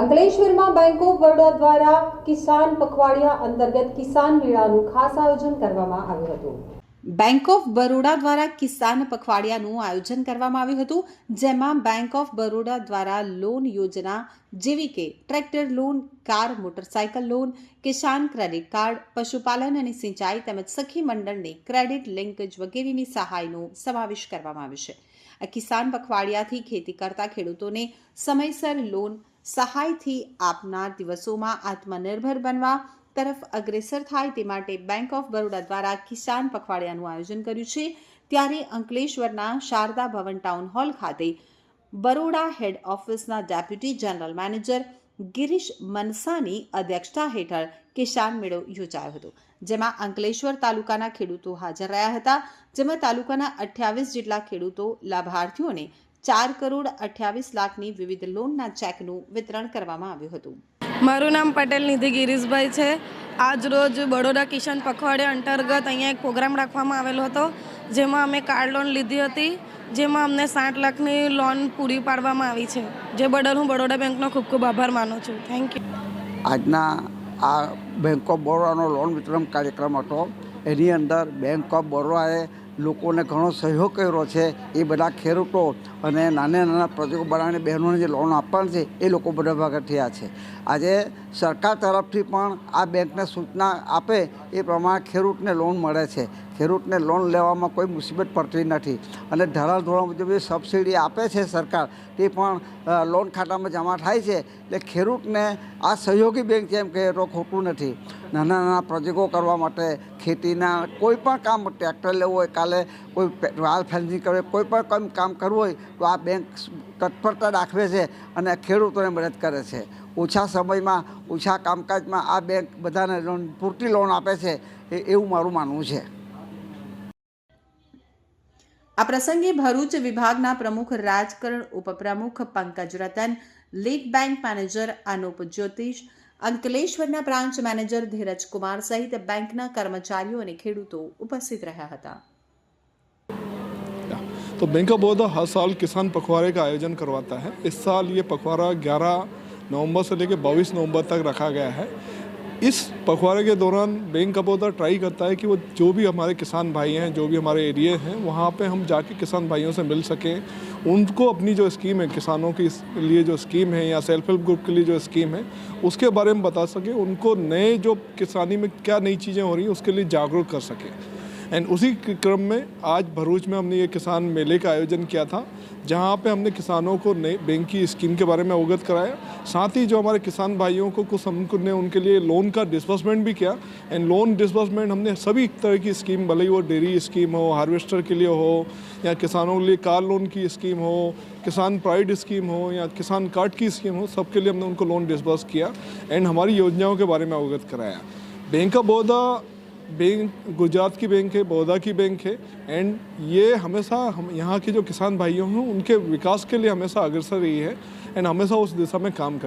અંકલેશ્વરમાં bank of Baroda દ્વારા કિસાન પખવાડિયા અંતર્ગત કિસાન મેળાનું ખાસ આયોજન કરવામાં આવ્યું હતું. બેંક ઓફ બરોડા દ્વારા કિસાન પખવાડિયાનું આયોજન કરવામાં આવ્યું હતું, જેમાં બેંક ઓફ બરોડા દ્વારા લોન યોજના જેવી કે tractor loan car motorcycle loan Kisan credit card પશુપાલન અને સિંચાઈ તેમજ સખી મંડળને ક્રેડિટ લિંકેજ વગેરેની સહાયનો સમાવેશ કરવામાં આવ્યો છે. કિસાન પખવાડિયાથી ખેતી કરતા ખેડૂતોને સમયસર લોન સહાયથી આપનાર દિવસોમાં આત્મનિર્ભર બનવા તરફ અગ્રેસર થાય તે માટે બેંક ઓફ બરોડા દ્વારા કિસાન પખવાડિયાનું આયોજન કર્યું છે. ત્યારે અંકલેશ્વરના શારદા ભવન ટાઉન હોલ ખાતે બરોડા હેડ ઓફિસના ડેપ્યુટી જનરલ મેનેજર ગિરીશ મનસાની અધ્યક્ષતા હેઠળ કિસાન મેળો યોજાયો હતો, જેમાં અંકલેશ્વર તાલુકાના ખેડૂતો હાજર રહ્યા હતા, જેમાં તાલુકાના અઠ્યાવીસ જેટલા ખેડૂતો લાભાર્થીઓને ચાર કરોડ અઠ્યાવીસ લાખની વિવિધ લોનના ચેકનું વિતરણ કરવામાં આવ્યું હતું. મારું નામ પટેલ નિધિ ગિરીશભાઈ છે. આજ રોજ બડોદા કિશન પખવાડિયા અંતર્ગત અહીંયા એક પ્રોગ્રામ રાખવામાં આવેલો હતો જેમાં અમે કાર લોન લીધી હતી જેમાં અમને સાઠ લાખની લોન પૂરી પાડવામાં આવી છે. જે બદલ હું બડોદા બેંકનો ખૂબ ખૂબ આભાર માનું છું. થેન્ક યુ આજના આ બેંક ઓફ બરોડાનો લોન વિતરણ કાર્યક્રમ હતો. એની અંદર બેંક ઓફ બરોડાએ લોકોને ઘણો સહયોગ કર્યો છે. એ બધા ખેડૂતો અને નાના નાના પ્રોજેક્ટો બનાવીને બહેનોને જે લોન આપવાની છે, એ લોકો બધા ભાગ થયા છે. આજે સરકાર તરફથી પણ આ બેંકને સૂચના આપે એ પ્રમાણે ખેડૂતને લોન મળે છે. ખેડૂતને લોન લેવામાં કોઈ મુસીબત પડતી નથી અને ધરાણ ધોરણ મુજબ જે સબસિડી આપે છે સરકાર, તે પણ લોન ખાતામાં જમા થાય છે. એટલે ખેડૂતને આ સહયોગી બેંક એમ કહે તો ખોટું નથી. નાના નાના પ્રોજેક્ટો કરવા માટે ખેતીના કોઈ પણ કામ ટ્રેક્ટર લેવું હોય, કાલે કોઈ વાલ ફેન્સિંગ કરવું હોય કોઈ પણ કામ કામ કરવું હોય, તો આ બેંક તત્પરતા દાખવે છે અને ખેડૂતોને મદદ કરે છે. ઓછા સમયમાં, ઓછા કામકાજમાં આ બેંક બધાને લોન, પૂરતી લોન આપે છે, એ, એવું મારું માનવું છે. આ પ્રસંગે ભરૂચ વિભાગના પ્રમુખ રાજકરણ ઉપપ્રમુખ Pankaj Ratan lead bank manager Anup Jyotish અંકલેશ્વરના બ્રાન્ચ મેનેજર ધીરજ કુમાર સહિત બેંકના કર્મચારીઓ અને ખેડૂતો ઉપસ્થિત રહ્યા હતા तो बैंक ऑफ बड़ौदा हर साल किसान पखवाड़े का आयोजन करवाता है इस साल ये पखवाड़ा 11 नवंबर से लेकर 22 नवंबर तक रखा गया है इस पखवाड़े के दौरान बैंक बड़ौदा ट्राई करता है कि वो जो भी हमारे किसान भाई हैं, जो भी हमारे एरिए हैं, वहाँ पे हम जाके किसान भाइयों से मिल सकें। उनको अपनी जो स्कीम है, किसानों के लिए जो स्कीम है या सेल्फ हेल्प ग्रुप के लिए जो स्कीम है, उसके बारे में बता सकें। उनको नए जो किसानी में क्या नई चीज़ें हो रही हैं, उसके लिए जागरूक कर सकें। एंड उसी क्रम में आज भरूच में हमने ये किसान मेले का आयोजन किया था, जहाँ पे हमने किसानों को नई बैंक की स्कीम के बारे में अवगत कराया। साथ ही जो हमारे किसान भाइयों को कुछ हमने उनके लिए लोन का डिसबर्समेंट भी किया। एंड लोन डिसबर्समेंट हमने सभी तरह की स्कीम, भले ही वो डेयरी स्कीम हो, हार्वेस्टर के लिए हो, या किसानों के लिए कार लोन की स्कीम हो, किसान प्राइड स्कीम हो, या किसान कार्ड की स्कीम हो, सबके लिए हमने उनको लोन डिसबर्स किया। एंड हमारी योजनाओं के बारे में अवगत कराया। Bank of Baroda bank Gujarat की बैंक है बड़ौदा की बैंक है एंड ये हमेशा हम यहाँ के जो किसान भाइयों हैं उनके विकास के लिए हमेशा अग्रसर रही है एंड हमेशा उस दिशा में काम कर